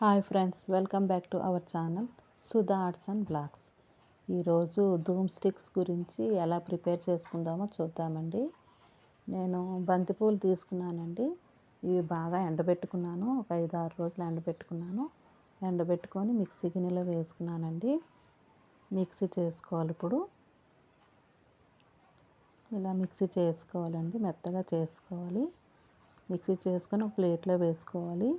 Hi friends welcome back to our channel Sudha arts and blogs. ఈరోజు ధూమ్ sticks గురించి ఎలా prepare చేసుకుందామో చూద్దామండి. నేను బంతిపూలు తీసుకున్నానండి. ఇవి బాగా ఎండబెట్టుకున్నాను. ఒక ఐదు ఆరు రోజులు ఎండబెట్టుకున్నాను. ఎండబెట్టుకొని మిక్సీ గిన్నెలో వేసుకున్నానండి. మిక్సీ చేసుకోవాలి ఇప్పుడు. ఇలా మిక్సీ చేసుకోవాలండి. మెత్తగా చేసుకోవాలి. మిక్సీ చేసుకొని ఒక ప్లేట్లో వేసుకోవాలి.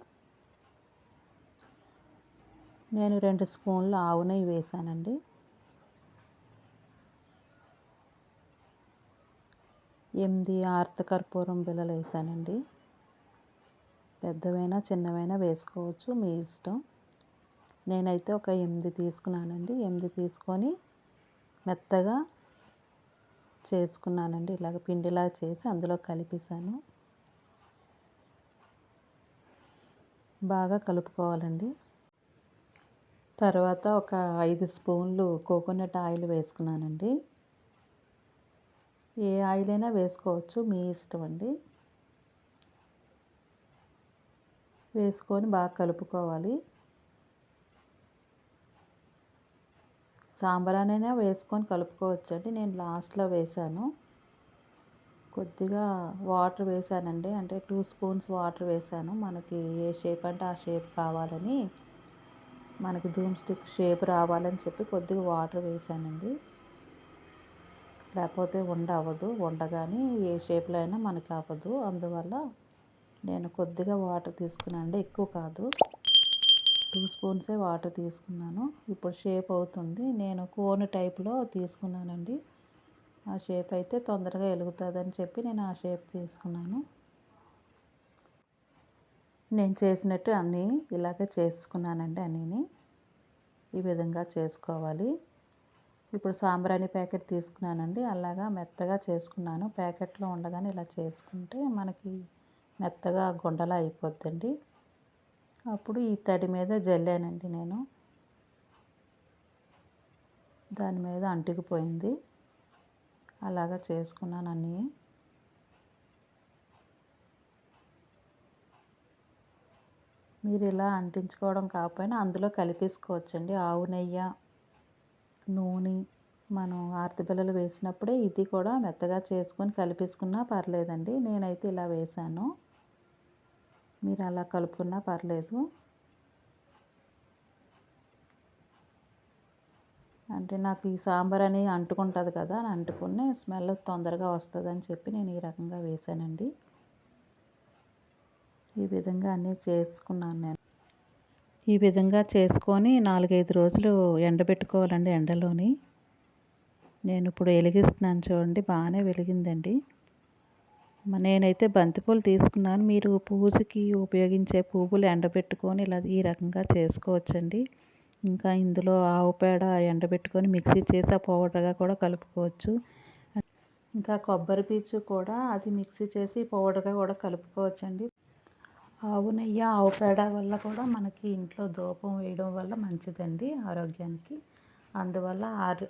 నేను రెండు స్పూన్లు ఆవు నెయ్యి వేసానండి. ఎనిమిది ఆర్త కర్పూరం బిళ్ళలు వేసానండి. పెద్దవైనా చిన్నవైనా వేసుకోవచ్చు మీ ఇష్టం. నేనైతే ఒక ఎనిమిది తీసుకున్నానండి. ఎనిమిది తీసుకొని మెత్తగా చేసుకున్నానండి. ఇలాగ పిండిలా చేసి అందులో కలిపేశాను. బాగా కలుపుకోవాలండి. తర్వాత ఒక ఐదు స్పూన్లు కోకోనట్ ఆయిల్ వేసుకున్నానండి. ఏ ఆయిల్ అయినా వేసుకోవచ్చు మీ ఇష్టం అండి. వేసుకొని బాగా కలుపుకోవాలి. సాంబ్రానైనా వేసుకొని కలుపుకోవచ్చండి. నేను లాస్ట్లో వేసాను కొద్దిగా వాటర్ వేసానండి అంటే టూ స్పూన్స్ వాటర్ వేసాను మనకి ఏ షేప్ అంటే ఆ షేప్ కావాలని మనకి ధూమ్ స్టిక్ షేప్ రావాలని చెప్పి కొద్దిగా వాటర్ వేసానండి. లేకపోతే వండ అవ్వదు. ఉండగాని ఏ షేప్లో అయినా మనకి అవ్వదు. అందువల్ల నేను కొద్దిగా వాటర్ తీసుకున్నాను ఎక్కువ కాదు. టూ స్పూన్సే వాటర్ తీసుకున్నాను. ఇప్పుడు షేప్ అవుతుంది. నేను కోన్ టైప్లో తీసుకున్నానండి. ఆ షేప్ అయితే తొందరగా వెలుగుతుందని చెప్పి నేను ఆ షేప్ తీసుకున్నాను. నేను చేసినట్టు అన్నీ ఇలాగే చేసుకున్నానండి అన్నీని. ఈ విధంగా చేసుకోవాలి. ఇప్పుడు సాంబ్రాణి ప్యాకెట్ తీసుకున్నానండి. అలాగా మెత్తగా చేసుకున్నాను. ప్యాకెట్లో ఉండగానే ఇలా చేసుకుంటే మనకి మెత్తగా గుండలా అయిపోద్దండి. అప్పుడు ఈ తడి మీద జల్లానండి నేను. దాని మీద అంటుకుపోయింది. అలాగా చేసుకున్నాను అన్నీ. మీరు ఇలా అంటించుకోవడం కాకపోయినా అందులో కలిపేసుకోవచ్చండి. ఆవు నెయ్యి నూనె మనం ఆర్తి వేసినప్పుడే ఇది కూడా మెత్తగా చేసుకొని కలిపేసుకున్నా పర్లేదండి. నేనైతే ఇలా వేసాను. మీరు అలా కలుపుకున్నా పర్లేదు. అంటే నాకు ఈ సాంబార్ అని అంటుకుంటుంది కదా అని అంటుకుని స్మెల్ తొందరగా వస్తుందని చెప్పి నేను ఈ రకంగా వేసానండి. ఈ విధంగా అన్నీ చేసుకున్నాను నేను. ఈ విధంగా చేసుకొని నాలుగైదు రోజులు ఎండబెట్టుకోవాలండి ఎండలోని. నేను ఇప్పుడు వెలిగిస్తున్నాను చూడండి బాగానే వెలిగిందండి. నేనైతే బంతిపూలు తీసుకున్నాను. మీరు పూజకి ఉపయోగించే పువ్వులు ఎండబెట్టుకొని ఇలా ఈ రకంగా చేసుకోవచ్చండి. ఇంకా ఇందులో ఆవు పేడ ఎండబెట్టుకొని మిక్సీ చేసి ఆ పౌడర్గా కూడా కలుపుకోవచ్చు. ఇంకా కొబ్బరి పీచు కూడా అది మిక్సీ చేసి పౌడర్గా కూడా కలుపుకోవచ్చండి. ఆవు నెయ్యి ఆవు పేడ వల్ల కూడా మనకి ఇంట్లో ధూపం వేయడం వల్ల మంచిదండి ఆరోగ్యానికి. అందువల్ల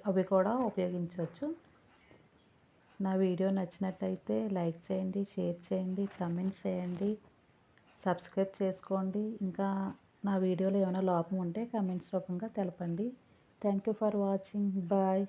అవి కూడా ఉపయోగించవచ్చు. నా వీడియో నచ్చినట్టయితే లైక్ చేయండి షేర్ చేయండి కమెంట్స్ చేయండి సబ్స్క్రైబ్ చేసుకోండి. ఇంకా నా వీడియోలో ఏమైనా లోపం ఉంటే కమెంట్స్ రూపంగా తెలపండి. Thank you for watching. Bye.